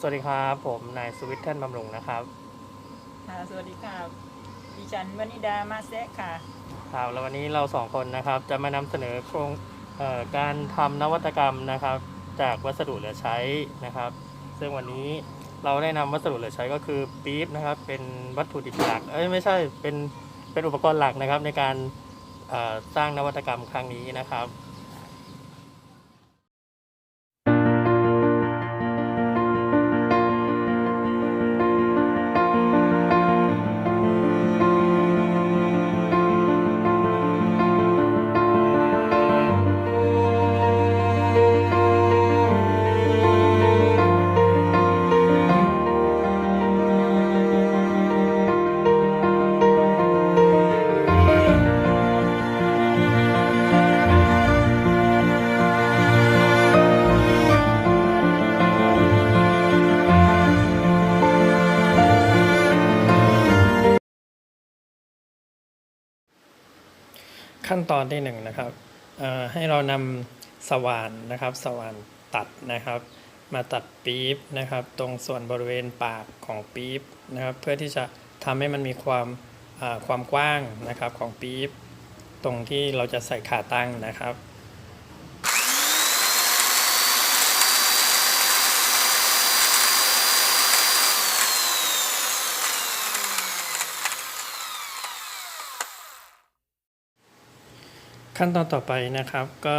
สวัสดีครับ ผมนายสุวิทย์ท่านบำรุงนะครับค่ะสวัสดีค่ะดิฉันวนิดามาแซะค่ะครับแล้ววันนี้เราสองคนนะครับจะมานำเสนอโครงเอ่อการทำนวัตกรรมนะครับ จากวัสดุเหลือใช้นะครับ ซึ่งวันนี้เราได้นำวัสดุเหลือใช้ก็คือปี๊บนะครับ เป็นวัตถุดิบหลักเอ้ยไม่ใช่เป็นเป็นอุปกรณ์หลักนะครับในการเอ่อสร้างนวัตกรรมครั้งนี้นะครับ ขั้นตอนที่หนึ่งนะครับให้เรานำสว่านนะครับสว่านตัดนะครับ มาตัดปี๊บนะครับ ตรงส่วนบริเวณปากของปี๊บนะครับ เพื่อที่จะทำให้มันมีความความกว้างนะครับของปี๊บตรงที่เราจะใส่ขาตั้งนะครับ ขั้นตอนต่อไปนะครับ ก็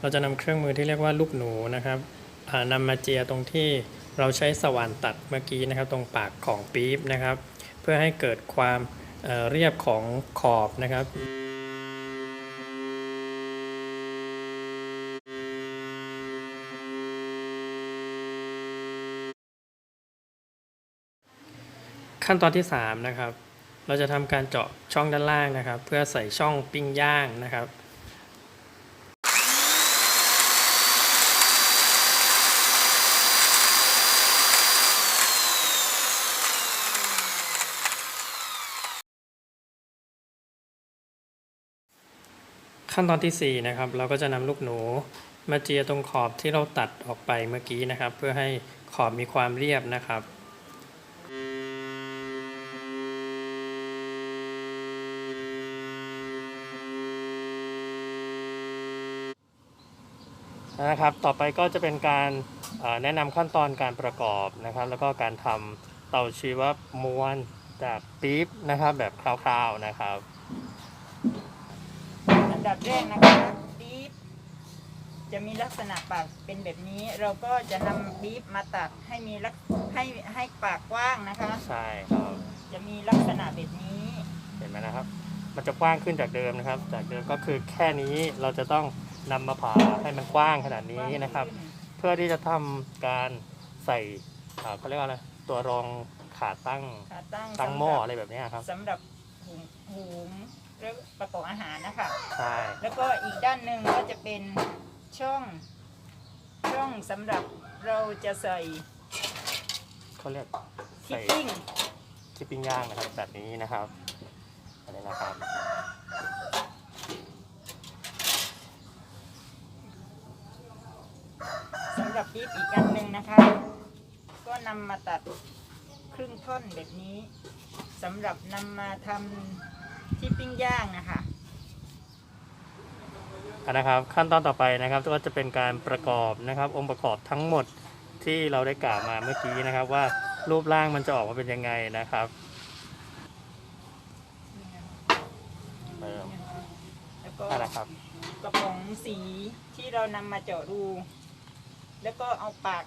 เราจะนำเครื่องมือที่เรียกว่าลูกหนูนะครับอ่านำมาเจียตรงที่เราใช้สว่านตัดเมื่อกี้นะครับ ตรงปากของปี๊บนะครับ เพื่อให้เกิดความเเรียบของขอบนะครับขั้นตอนที่ 3 นะครับ เราจะทำการเจาะช่องด้านล่างนะครับ เพื่อใส่ช่องปิ้งย่างนะครับ ขั้นตอนที่ 4 นะครับ เราก็จะนำลูกหนูมาเจียตรงขอบที่เราตัดออกไปเมื่อกี้นะครับ เพื่อให้ขอบมีความเรียบนะครับนะครับ ต่อไปก็จะเป็นการแนะนำขั้นตอนการประกอบนะครับ แล้วก็การทำเตาชีวมวลจากปี๊บนะครับ แบบคร่าวๆนะครับ ดับแรกนะคะบีบจะมีลักษณะปากเป็นแบบนี้ เราก็จะนำบีบมาตัดให้มีลักให้ให้ปากกว้างนะคะ ใช่ครับ จะมีลักษณะแบบนี้ เห็นไหมนะครับ มันจะกว้างขึ้นจากเดิมนะครับ จากเดิมก็คือแค่นี้เราจะต้องนำมาผ่าให้มันกว้างขนาดนี้นะครับ เพื่อที่จะทำการใส่อ่าเขาเรียกว่าอะไรตัวรองขาตั้งขาตั้งตั้งหม้อสำอะไรแบบเนี้ยครับ สำหรับหุงหุง หรือประกอบอาหารนะคะ ใช่แล้วก็อีกด้านหนึ่งก็จะเป็นช่องช่องสำหรับเราจะใส่เขาเรียกทิใส่ปปิ้งชิปปิ้งย่างนะครับ แบบนี้นะครับอันนี้นะครับ สำหรับปี๊บอีกอันหนึ่งนะคะ ก็นำมาตัดครึ่งท่อนแบบนี้สำหรับนำมาทำ ที่ปิ้งย่างนะคะอันนะครับขั้นตอนต่อไปนะครับก็จะเป็นการประกอบนะครับ องค์ประกอบทั้งหมดที่เราได้กล่าวมาเมื่อกี้นะครับ ว่ารูปร่างมันจะออกมาเป็นยังไงนะครับเริ่มแล้วก็นั่นแหละครับกระป๋องสีที่เรานำมาเจาะรู แล้วก็เอาปาก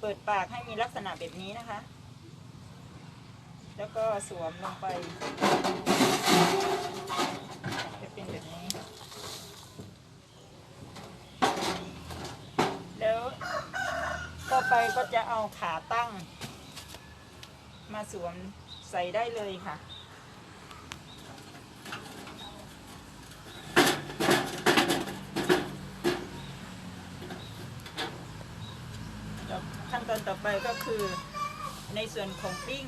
เปิดปากให้มีลักษณะแบบนี้นะคะ แล้วก็สวมลงไป จะเป็นแบบนี้ แล้วต่อไปก็จะเอาขาตั้ง มาสวมใส่ได้เลยค่ะขั้นตอนต่อไปก็คือในส่วนของปิ้ง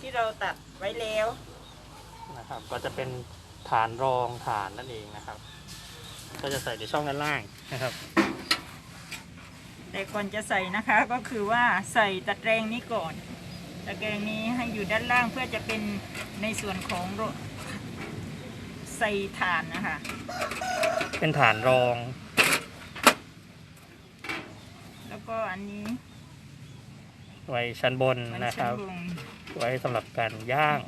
ที่เราตัดไว้แล้ว นะครับ ก็จะเป็นฐานรองฐานนั่นเองนะครับ ก็จะใส่ในช่องด้านล่างนะครับในแต่ก่อนจะใส่นะคะก็คือว่าใส่ตะแกรงนี้ก่อน ตะแกรงนี้ให้อยู่ด้านล่างเพื่อจะเป็นในส่วนของโรใส่ถ่านนะคะ เป็นฐานรอง แล้วก็อันนี้ไว้ชั้นบนไว้นะครับชั้นบน ไว้สำหรับการย่าง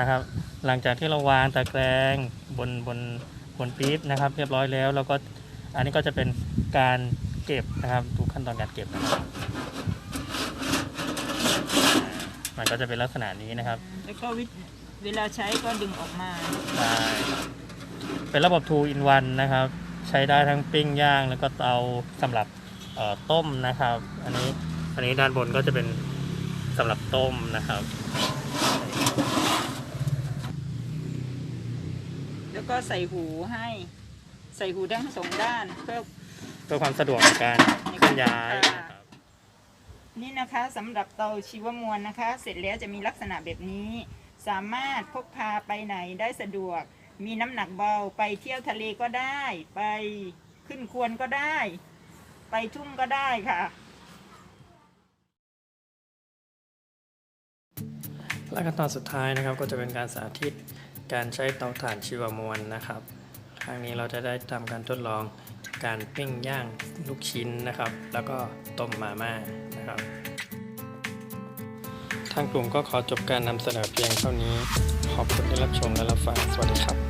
นะครับ หลังจากที่เราวางตะแกรงบนบนบนปี๊บนะครับ เรียบร้อยแล้วแล้วก็อันนี้ก็จะเป็นการเก็บนะครับดูขั้นตอนการเก็บนะครับอ่ามันก็จะเป็นลักษณะนี้นะครับ แล้วก็วิเวลาใช้ก็ดึงออกมา ได้ เป็นระบบ 2 in 1 นะครับ ใช้ได้ทั้งปิ้งย่างแล้วก็เตาสำหรับเอ่อต้มนะครับ อันนี้อันนี้ด้านบนก็จะเป็นสำหรับต้มนะครับ แล้วก็ใส่หูให้ ใส่หูทั้งสองด้านเพื่อเพื่อความสะดวกในการเคลื่อนย้ายนะครับนี่นะคะสำหรับเตาชีวมวลนะคะ เสร็จแล้วจะมีลักษณะแบบนี้ สามารถพกพาไปไหนได้สะดวก มีน้ำหนักเบาไปเที่ยวทะเลก็ได้ ไปขึ้นควรก็ได้ ไปทุ่งก็ได้ค่ะ และขั้นตอนสุดท้ายนะครับก็จะเป็นการสาธิตการใช้เตาถ่านชีวมวลนะครับ ครั้งนี้เราจะได้ทำการทดลองการปิ้งย่างลูกชิ้นนะครับ แล้วก็ต้มมาม่านะครับ ทางกลุ่มก็ขอจบการนำเสนอเพียงเท่านี้ ขอบคุณที่รับชมและรับฟัง สวัสดีครับ